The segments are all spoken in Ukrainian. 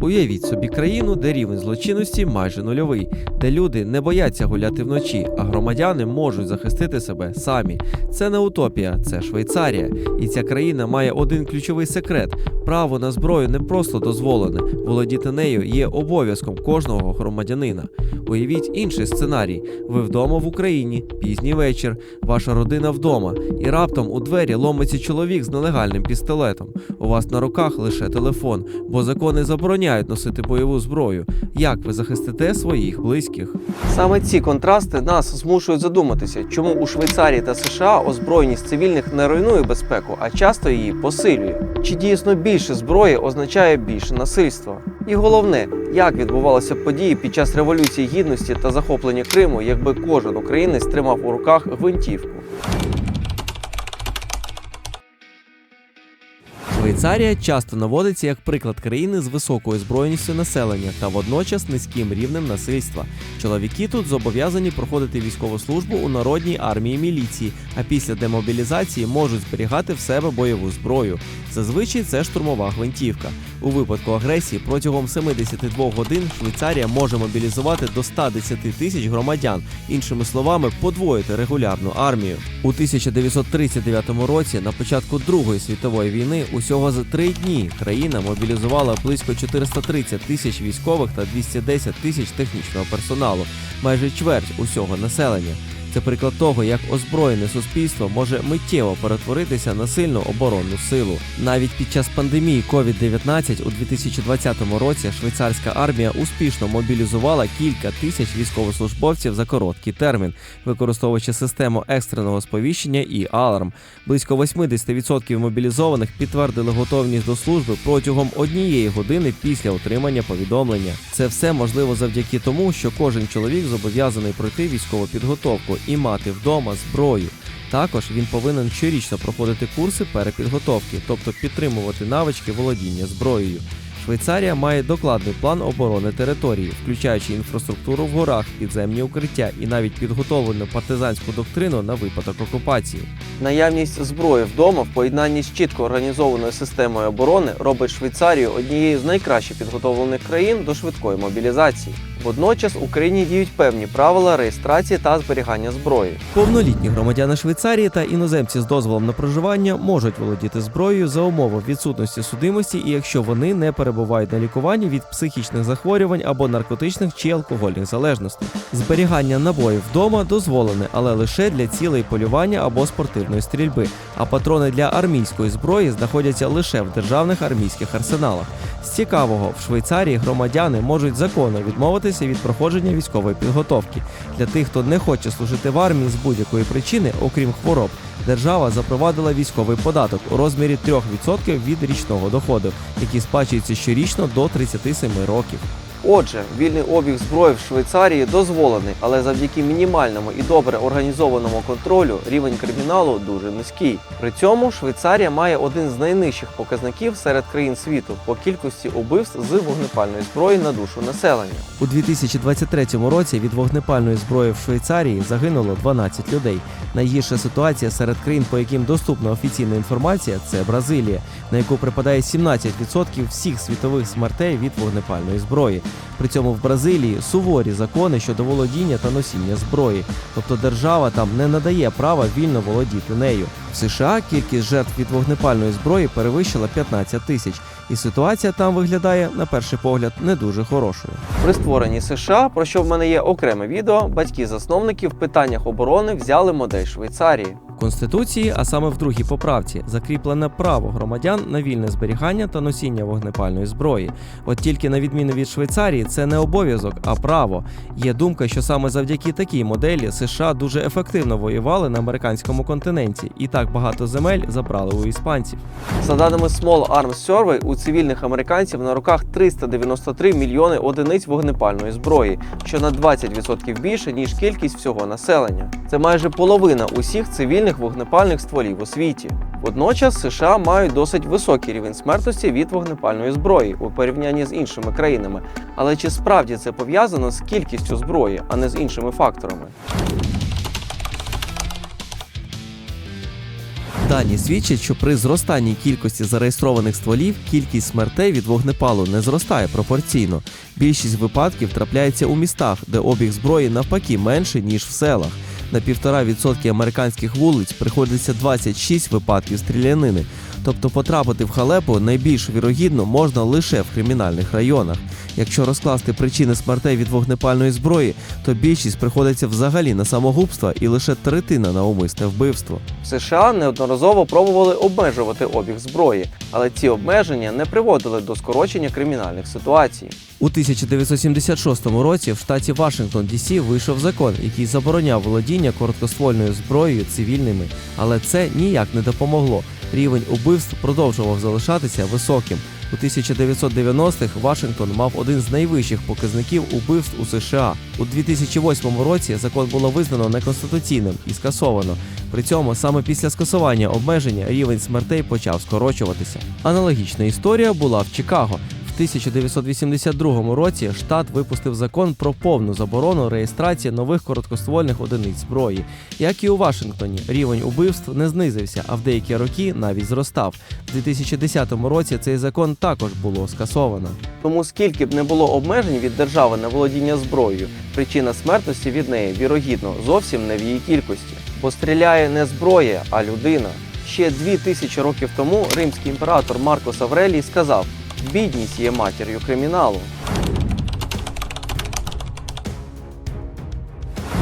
Уявіть собі країну, де рівень злочинності майже нульовий, де люди не бояться гуляти вночі, а громадяни можуть захистити себе самі. Це не утопія, це Швейцарія. І ця країна має один ключовий секрет: право на зброю не просто дозволене, володіти нею є обов'язком кожного громадянина. Уявіть інший сценарій: ви вдома в Україні, пізній вечір, ваша родина вдома, і раптом у двері ломиться чоловік з нелегальним пістолетом. У вас на руках лише телефон, бо закони забороняють носити бойову зброю. Як ви захистите своїх близьких? Саме ці контрасти нас змушують задуматися, чому у Швейцарії та США озброєність цивільних не руйнує безпеку, а часто її посилює. Чи дійсно більше зброї означає більше насильства? І головне, як відбувалися події під час революції гідності та захоплення Криму, якби кожен українець тримав у руках гвинтівку. Швейцарія часто наводиться як приклад країни з високою збройністю населення та водночас низьким рівнем насильства. Чоловіки тут зобов'язані проходити військову службу у народній армії міліції, а після демобілізації можуть зберігати в себе бойову зброю. Зазвичай це штурмова гвинтівка. У випадку агресії протягом 72 годин Швейцарія може мобілізувати до 110 тисяч громадян, іншими словами, подвоїти регулярну армію. У 1939 році, на початку Другої світової війни, усього за три дні країна мобілізувала близько 430 тисяч військових та 210 тисяч технічного персоналу, майже чверть усього населення. Це приклад того, як озброєне суспільство може миттєво перетворитися на сильну оборонну силу. Навіть під час пандемії COVID-19 у 2020 році швейцарська армія успішно мобілізувала кілька тисяч військовослужбовців за короткий термін, використовуючи систему екстреного сповіщення і аларм. Близько 80% мобілізованих підтвердили готовність до служби протягом однієї години після отримання повідомлення. Це все можливо завдяки тому, що кожен чоловік зобов'язаний пройти військову підготовку і мати вдома зброю. Також він повинен щорічно проходити курси перепідготовки, тобто підтримувати навички володіння зброєю. Швейцарія має докладний план оборони території, включаючи інфраструктуру в горах, підземні укриття і навіть підготовлену партизанську доктрину на випадок окупації. Наявність зброї вдома в поєднанні з чітко організованою системою оборони робить Швейцарію однією з найкраще підготовлених країн до швидкої мобілізації. Водночас в Україні діють певні правила реєстрації та зберігання зброї. Повнолітні громадяни Швейцарії та іноземці з дозволом на проживання можуть володіти зброєю за умови відсутності судимості, і якщо вони не перебувають на лікуванні від психічних захворювань або наркотичних чи алкогольних залежностей. Зберігання набоїв вдома дозволене, але лише для цілей полювання або спортивної стрільби. А патрони для армійської зброї знаходяться лише в державних армійських арсеналах. З цікавого, в Швейцарії громадяни можуть законно відмовитися від проходження військової підготовки. Для тих, хто не хоче служити в армії з будь-якої причини, окрім хвороб, держава запровадила військовий податок у розмірі 3% від річного доходу, який сплачується щорічно до 37 років. Отже, вільний обіг зброї в Швейцарії дозволений, але завдяки мінімальному і добре організованому контролю рівень криміналу дуже низький. При цьому Швейцарія має один з найнижчих показників серед країн світу по кількості убивств з вогнепальної зброї на душу населення. У 2023 році від вогнепальної зброї в Швейцарії загинуло 12 людей. Найгірша ситуація серед країн, по яким доступна офіційна інформація, це Бразилія, на яку припадає 17% всіх світових смертей від вогнепальної зброї. При цьому в Бразилії суворі закони щодо володіння та носіння зброї, тобто держава там не надає права вільно володіти нею. В США кількість жертв від вогнепальної зброї перевищила 15 тисяч, і ситуація там виглядає на перший погляд не дуже хорошою. При створенні США, про що в мене є окреме відео, батьки-засновники в питаннях оборони взяли модель Швейцарії. Конституції, а саме в другій поправці, закріплене право громадян на вільне зберігання та носіння вогнепальної зброї. От тільки на відміну від Швейцарії, це не обов'язок, а право. Є думка, що саме завдяки такій моделі США дуже ефективно воювали на американському континенті, і так багато земель забрали у іспанців. За даними Small Arms Survey, у цивільних американців на руках 393 мільйони одиниць вогнепальної зброї, що на 20% більше ніж кількість всього населення. Це майже половина усіх цивільних вогнепальних стволів у світі. Водночас США мають досить високий рівень смертності від вогнепальної зброї у порівнянні з іншими країнами. Але чи справді це пов'язано з кількістю зброї, а не з іншими факторами? Дані свідчать, що при зростанні кількості зареєстрованих стволів кількість смертей від вогнепалу не зростає пропорційно. Більшість випадків трапляється у містах, де обіг зброї навпаки менший ніж в селах. На 1,5% американських вулиць приходиться 26 випадків стрілянини. Тобто потрапити в халепу найбільш вірогідно можна лише в кримінальних районах. Якщо розкласти причини смертей від вогнепальної зброї, то більшість приходиться взагалі на самогубство і лише третина на умисне вбивство. США неодноразово пробували обмежувати обіг зброї, але ці обмеження не приводили до скорочення кримінальних ситуацій. У 1976 році в штаті Вашингтон Дісі вийшов закон, який забороняв володіння короткоствольною зброєю цивільними, але це ніяк не допомогло. Рівень убивств продовжував залишатися високим. У 1990-х Вашингтон мав один з найвищих показників убивств у США. У 2008 році закон було визнано неконституційним і скасовано. При цьому саме після скасування обмеження рівень смертей почав скорочуватися. Аналогічна історія була в Чикаго. В 1982 році штат випустив закон про повну заборону реєстрації нових короткоствольних одиниць зброї. Як і у Вашингтоні, рівень убивств не знизився, а в деякі роки навіть зростав. У 2010 році цей закон також було скасовано. Тому скільки б не було обмежень від держави на володіння зброєю, причина смертності від неї вірогідно зовсім не в її кількості, бо стріляє не зброя, а людина. Ще дві тисячі років тому римський імператор Маркос Аврелій сказав: бідність є матір'ю криміналу.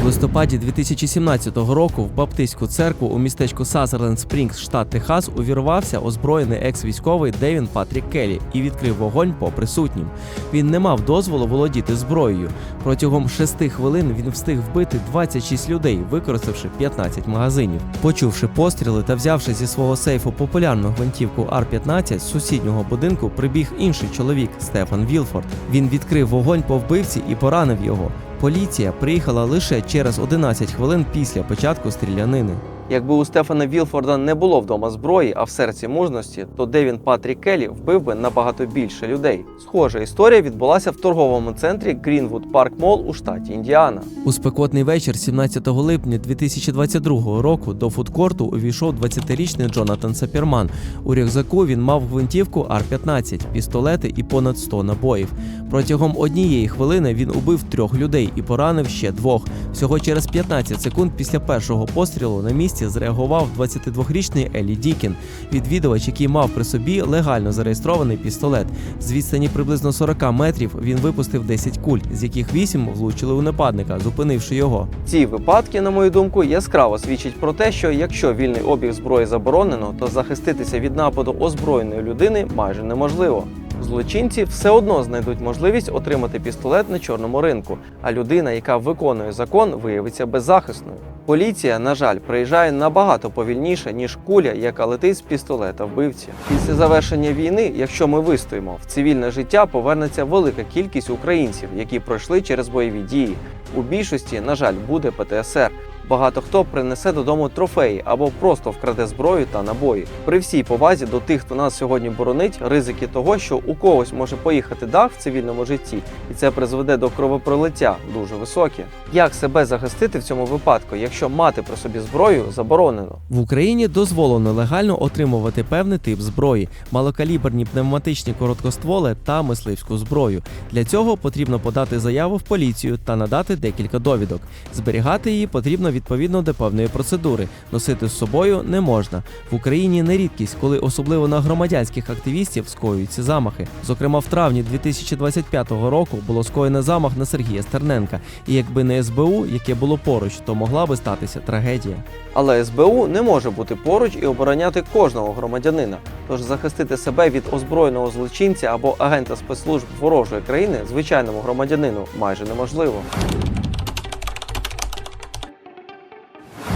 Листопаді 2017 року в Баптистську церкву у містечку Сазерленд Спрінгс, штат Техас, увірвався озброєний екс-військовий Девін Патрік Келлі і відкрив вогонь по присутнім. Він не мав дозволу володіти зброєю. Протягом шести хвилин він встиг вбити 26 людей, використавши 15 магазинів. Почувши постріли та взявши зі свого сейфу популярну гвинтівку Ар-15 з сусіднього будинку, прибіг інший чоловік Стефан Вілфорд. Він відкрив вогонь по вбивці і поранив його. Поліція приїхала лише через 11 хвилин після початку стрілянини. Якби у Стефана Вілфорда не було вдома зброї, а в серці мужності, то Девін Патрік Келлі вбив би набагато більше людей. Схожа історія відбулася в торговому центрі Greenwood Park Mall у штаті Індіана. У спекотний вечір, 17 липня 2022 року, до фудкорту увійшов 20-річний Джонатан Сапірман. У рюкзаку він мав гвинтівку Ар-15, пістолети і понад 100 набоїв. Протягом однієї хвилини він убив трьох людей і поранив ще двох. Всього через 15 секунд після першого пострілу на місці зреагував 22-річний Елі Дікін, відвідувач, який мав при собі легально зареєстрований пістолет. З відстані приблизно 40 метрів він випустив 10 куль, з яких 8 влучили у нападника, зупинивши його. Ці випадки, на мою думку, яскраво свідчать про те, що якщо вільний обіг зброї заборонено, то захиститися від нападу озброєної людини майже неможливо. Злочинці все одно знайдуть можливість отримати пістолет на чорному ринку, а людина, яка виконує закон, виявиться беззахисною. Поліція, на жаль, приїжджає набагато повільніше, ніж куля, яка летить з пістолета вбивці. Після завершення війни, якщо ми вистоїмо, в цивільне життя повернеться велика кількість українців, які пройшли через бойові дії. У більшості, на жаль, буде ПТСР. Багато хто принесе додому трофеї або просто вкраде зброю та набої. При всій повазі до тих, хто нас сьогодні боронить, ризики того, що у когось може поїхати дах в цивільному житті, і це призведе до кровопролиття, дуже високі. Як себе захистити в цьому випадку, якщо мати при собі зброю заборонено? В Україні дозволено легально отримувати певний тип зброї, малокаліберні пневматичні короткостволи та мисливську зброю. Для цього потрібно подати заяву в поліцію та надати декілька довідок. Зберігати її потрібно відповідно до певної процедури. Носити з собою не можна. В Україні не рідкість, коли особливо на громадянських активістів скоюються замахи. Зокрема, в травні 2025 року було скоєно замах на Сергія Стерненка. І якби не СБУ, яке було поруч, то могла би статися трагедія. Але СБУ не може бути поруч і обороняти кожного громадянина. Тож захистити себе від озброєного злочинця або агента спецслужб ворожої країни звичайному громадянину майже неможливо.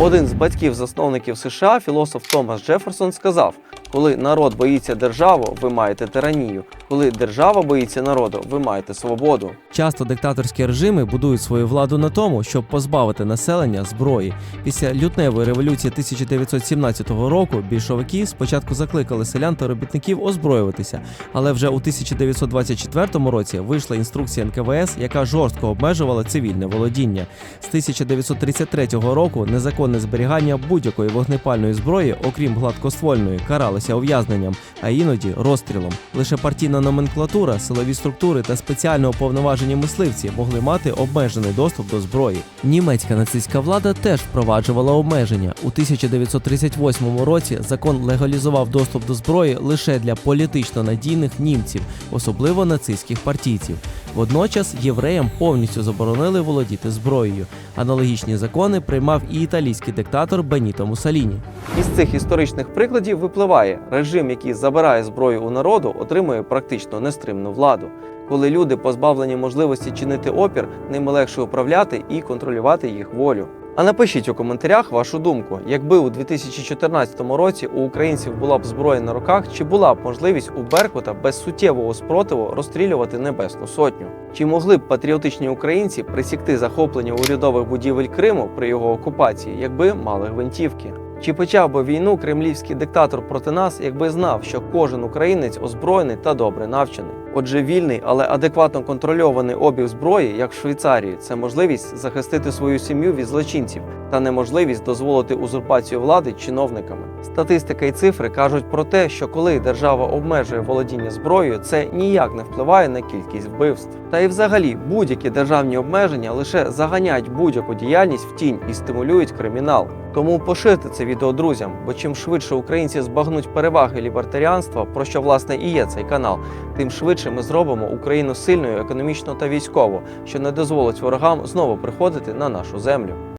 Один з батьків-засновників США, філософ Томас Джеферсон, сказав: Коли народ боїться державу, ви маєте тиранію. Коли держава боїться народу, ви маєте свободу. Часто диктаторські режими будують свою владу на тому, щоб позбавити населення зброї. Після лютневої революції 1917 року більшовики спочатку закликали селян та робітників озброюватися, але вже у 1924 році вийшла інструкція НКВС, яка жорстко обмежувала цивільне володіння. З 1933 року незаконне зберігання будь-якої вогнепальної зброї, окрім гладкоствольної, каралося ув'язненням, а іноді розстрілом. Лише партійна номенклатура, силові структури та спеціально уповноважені мисливці могли мати обмежений доступ до зброї. Німецька нацистська влада теж впроваджувала обмеження. У 1938 році закон легалізував доступ до зброї лише для політично надійних німців, особливо нацистських партійців. Водночас євреям повністю заборонили володіти зброєю. Аналогічні закони приймав і італійський диктатор Беніто Муссоліні. Із цих історичних прикладів випливає, режим, який забирає зброю у народу, отримує практично нестримну владу. Коли люди позбавлені можливості чинити опір, ними легше управляти і контролювати їх волю. А напишіть у коментарях вашу думку, якби у 2014 році у українців була б зброя на руках, чи була б можливість у Беркута без суттєвого спротиву розстрілювати Небесну Сотню? Чи могли б патріотичні українці присікти захоплення урядових будівель Криму при його окупації, якби мали гвинтівки? Чи почав би війну кремлівський диктатор проти нас, якби знав, що кожен українець озброєний та добре навчений? Отже, вільний, але адекватно контрольований обіг зброї, як в Швейцарії, це можливість захистити свою сім'ю від злочинців та неможливість дозволити узурпацію влади чиновниками. Статистика і цифри кажуть про те, що коли держава обмежує володіння зброєю, це ніяк не впливає на кількість вбивств. Та й взагалі будь-які державні обмеження лише заганяють будь-яку діяльність в тінь і стимулюють кримінал. Тому поширте це відео друзям, бо чим швидше українці збагнуть переваги лібертаріанства, про що власне і є цей канал, тим швидше ми зробимо Україну сильною економічно та військово, що не дозволить ворогам знову приходити на нашу землю.